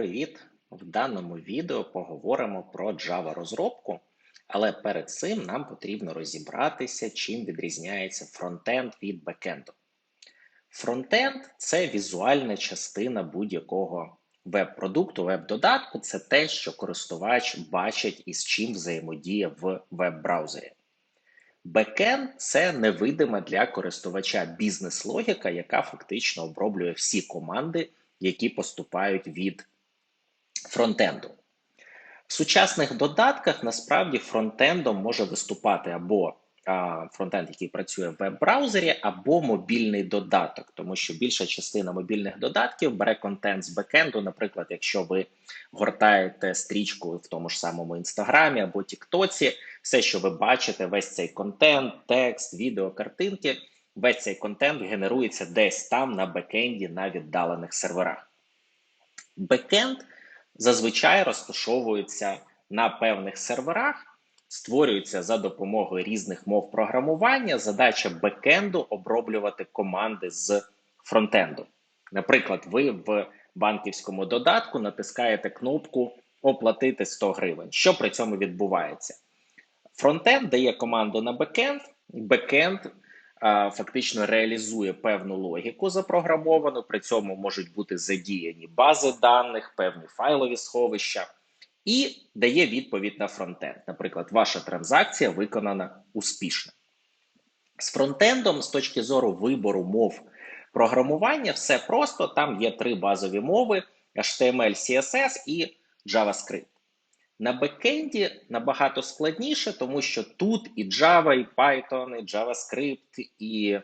привіт! В даному відео поговоримо про Java розробку, але перед цим нам потрібно розібратися, чим відрізняється фронтенд від бекенду. Фронтенд це візуальна частина будь-якого веб-продукту, веб-додатку, це те, що користувач бачить і з чим взаємодіє в веб-браузері. Бекенд це невидима для користувача бізнес-логіка, яка фактично оброблює всі команди, які поступають від фронтенду. В сучасних додатках насправді фронтендом може виступати або а, фронтенд, який працює в веб-браузері, або мобільний додаток, тому що більша частина мобільних додатків бере контент з бекенду. Наприклад, якщо ви гортаєте стрічку в тому ж самому інстаграмі або Тіктоці, все, що ви бачите, весь цей контент, текст, відео, картинки, весь цей контент генерується десь там на бекенді на віддалених серверах. Бекенд зазвичай розташовується на певних серверах, створюється за допомогою різних мов програмування. Задача бекенду оброблювати команди з фронтенду. Наприклад, ви в банківському додатку натискаєте кнопку Оплатити 100 гривень. Що при цьому відбувається? Фронтенд дає команду на бекенд, бекенд фактично реалізує певну логіку запрограмовану. При цьому можуть бути задіяні бази даних, певні файлові сховища, і дає відповідь на фронтенд. Наприклад, ваша транзакція виконана успішно. З фронтендом, з точки зору вибору мов програмування, все просто. Там є три базові мови: HTML, CSS і JavaScript. На бекенді набагато складніше, тому що тут і Java, і Python, і JavaScript, і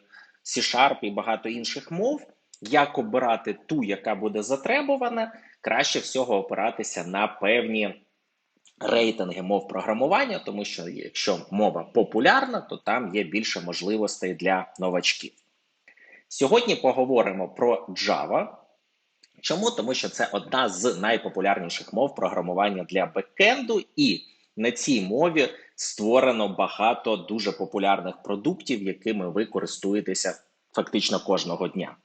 C-Sharp, і багато інших мов. Як обирати ту, яка буде затребувана, краще всього опиратися на певні рейтинги мов програмування, тому що якщо мова популярна, то там є більше можливостей для новачків. Сьогодні поговоримо про Java. Чому? Тому що це одна з найпопулярніших мов програмування для бекенду, і на цій мові створено багато дуже популярних продуктів, якими ви користуєтеся фактично кожного дня.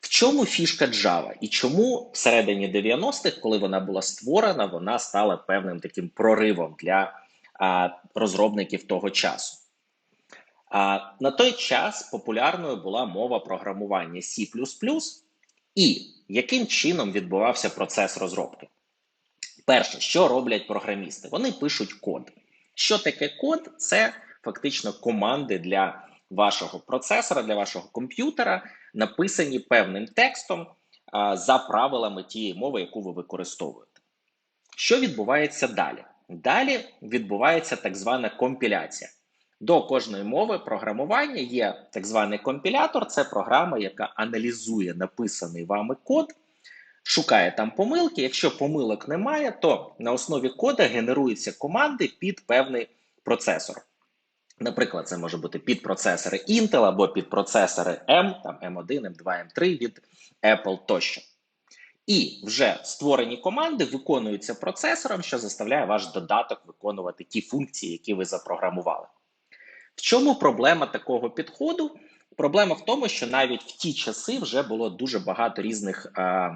В чому фішка Java? І чому всередині 90-х, коли вона була створена, вона стала певним таким проривом для а, розробників того часу? А, На той час популярною була мова програмування C і яким чином відбувався процес розробки? Перше, що роблять програмісти? Вони пишуть код. Що таке код? Це фактично команди для вашого процесора, для вашого комп'ютера, написані певним текстом а, за правилами тієї мови, яку ви використовуєте. Що відбувається далі? Далі відбувається так звана компіляція. До кожної мови програмування є так званий компілятор. Це програма, яка аналізує написаний вами код, шукає там помилки. Якщо помилок немає, то на основі кода генеруються команди під певний процесор. Наприклад, це може бути підпроцесори Intel або підпроцесори M, там M1, M2, M3 від Apple тощо. І вже створені команди виконуються процесором, що заставляє ваш додаток виконувати ті функції, які ви запрограмували. В чому проблема такого підходу? Проблема в тому, що навіть в ті часи вже було дуже багато різних е,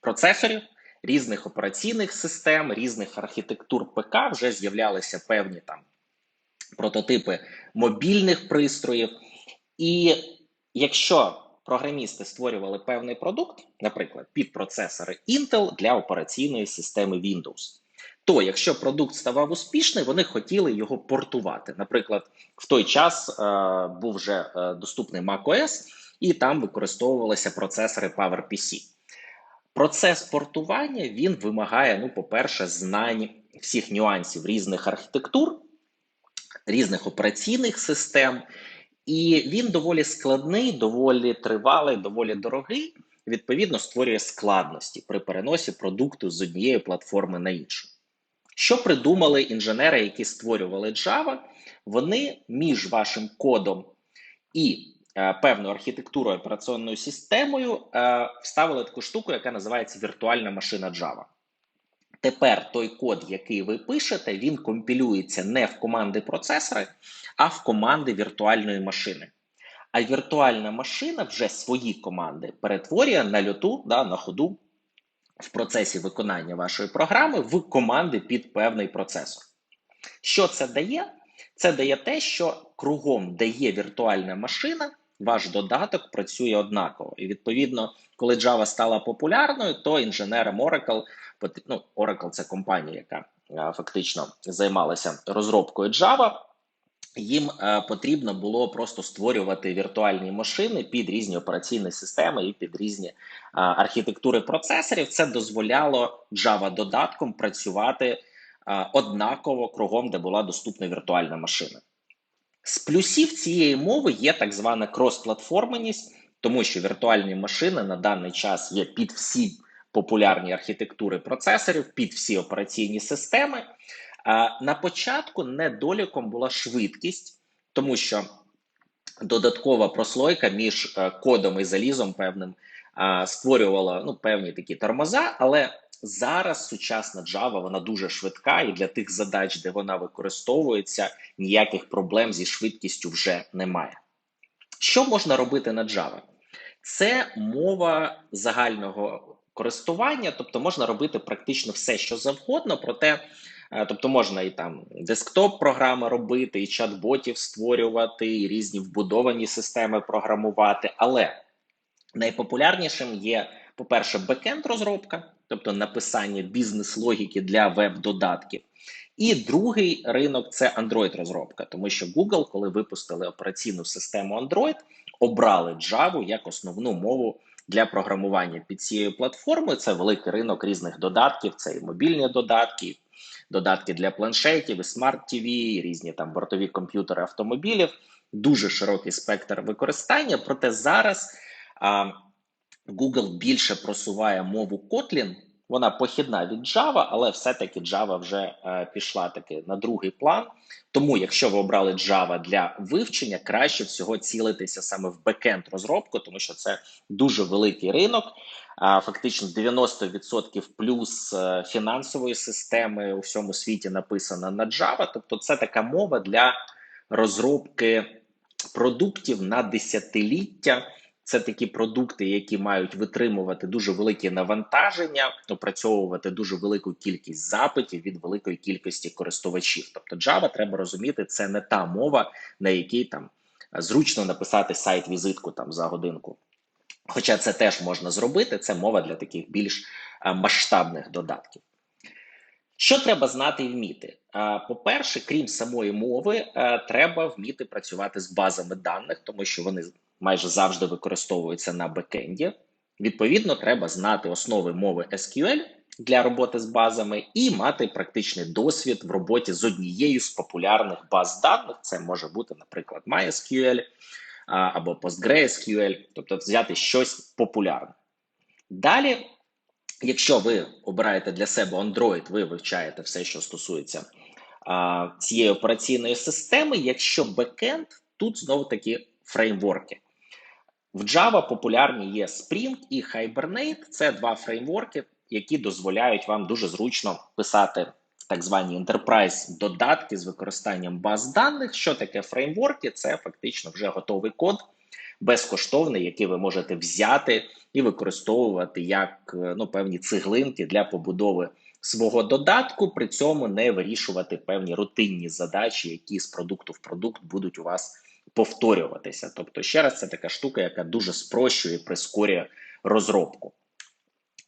процесорів, різних операційних систем, різних архітектур ПК вже з'являлися певні там прототипи мобільних пристроїв. І якщо програмісти створювали певний продукт, наприклад, під процесори Intel для операційної системи Windows то якщо продукт ставав успішний, вони хотіли його портувати. Наприклад, в той час е, був вже е, доступний macOS, і там використовувалися процесори PowerPC. Процес портування він вимагає, ну, по-перше, знань всіх нюансів різних архітектур, різних операційних систем, і він доволі складний, доволі тривалий, доволі дорогий. Відповідно, створює складності при переносі продукту з однієї платформи на іншу. Що придумали інженери, які створювали Java? Вони між вашим кодом і е, певною архітектурою операційною системою е, вставили таку штуку, яка називається віртуальна машина Java. Тепер той код, який ви пишете, він компілюється не в команди процесори, а в команди віртуальної машини. А віртуальна машина вже свої команди перетворює на льоту, да, на ходу в процесі виконання вашої програми в команди під певний процесор. Що це дає? Це дає те, що кругом, де є віртуальна машина, ваш додаток працює однаково. І відповідно, коли Java стала популярною, то інженерам Oracle, ну, Oracle це компанія, яка фактично займалася розробкою Java, їм е, потрібно було просто створювати віртуальні машини під різні операційні системи і під різні е, архітектури процесорів. Це дозволяло Java додатком працювати е, однаково кругом, де була доступна віртуальна машина. З плюсів цієї мови є так звана крос-платформеність, тому що віртуальні машини на даний час є під всі популярні архітектури процесорів, під всі операційні системи. На початку недоліком була швидкість, тому що додаткова прослойка між е, кодом і залізом певним створювала ну, певні такі тормоза, але зараз сучасна Java вона дуже швидка, і для тих задач, де вона використовується, ніяких проблем зі швидкістю вже немає. Що можна робити на Java? Це мова загального користування, тобто можна робити практично все, що завгодно, проте. Е, тобто можна і там десктоп-програми робити, і чат-ботів створювати, і різні вбудовані системи програмувати. Але найпопулярнішим є, по-перше, бекенд розробка, тобто написання бізнес-логіки для веб-додатків. І другий ринок це Android-розробка, тому що Google, коли випустили операційну систему Android, обрали Java як основну мову для програмування під цією платформою. Це великий ринок різних додатків, це і мобільні додатки, додатки для планшетів, і смарт TV, і різні там бортові комп'ютери автомобілів. Дуже широкий спектр використання. Проте зараз а, Google більше просуває мову Kotlin, вона похідна від Java, але все-таки Java вже е, пішла таки на другий план. Тому, якщо ви обрали Java для вивчення, краще всього цілитися саме в бекенд розробку, тому що це дуже великий ринок. Фактично 90% плюс е, фінансової системи у всьому світі написана на Java. Тобто, це така мова для розробки продуктів на десятиліття. Це такі продукти, які мають витримувати дуже великі навантаження, опрацьовувати дуже велику кількість запитів від великої кількості користувачів. Тобто Java, треба розуміти, це не та мова, на якій там зручно написати сайт-візитку там за годинку. Хоча це теж можна зробити, це мова для таких більш е, масштабних додатків. Що треба знати і вміти? Е, по-перше, крім самої мови, е, треба вміти працювати з базами даних, тому що вони майже завжди використовуються на бекенді. Відповідно, треба знати основи мови SQL для роботи з базами і мати практичний досвід в роботі з однією з популярних баз даних. Це може бути, наприклад, MySQL або PostgreSQL, тобто взяти щось популярне. Далі, якщо ви обираєте для себе Android, ви вивчаєте все, що стосується а, цієї операційної системи. Якщо бекенд, тут знову таки фреймворки. В Java популярні є Spring і Hibernate. Це два фреймворки, які дозволяють вам дуже зручно писати так звані enterprise додатки з використанням баз даних. Що таке фреймворки? Це фактично вже готовий код безкоштовний, який ви можете взяти і використовувати як ну, певні цеглинки для побудови свого додатку, при цьому не вирішувати певні рутинні задачі, які з продукту в продукт будуть у вас повторюватися. Тобто, ще раз, це така штука, яка дуже спрощує і прискорює розробку.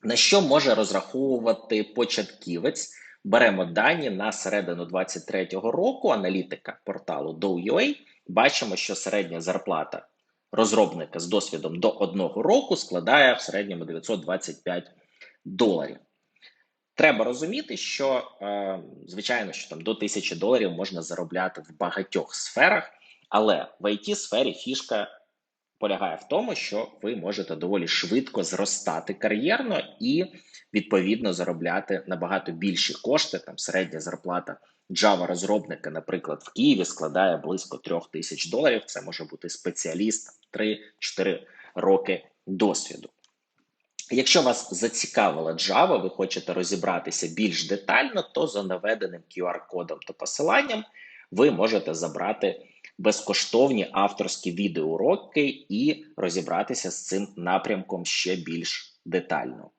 На що може розраховувати початківець? Беремо дані на середину 2023 року. Аналітика порталу Dow.ua. Бачимо, що середня зарплата розробника з досвідом до одного року складає в середньому 925 доларів. Треба розуміти, що е, звичайно, що там до 1000 доларів можна заробляти в багатьох сферах. Але в it сфері фішка полягає в тому, що ви можете доволі швидко зростати кар'єрно і відповідно заробляти набагато більші кошти. Там середня зарплата Java розробника, наприклад, в Києві складає близько 3 тисяч доларів. Це може бути спеціаліст 3-4 роки досвіду. Якщо вас зацікавила Java, ви хочете розібратися більш детально, то за наведеним QR-кодом та посиланням ви можете забрати безкоштовні авторські відеоуроки і розібратися з цим напрямком ще більш детально.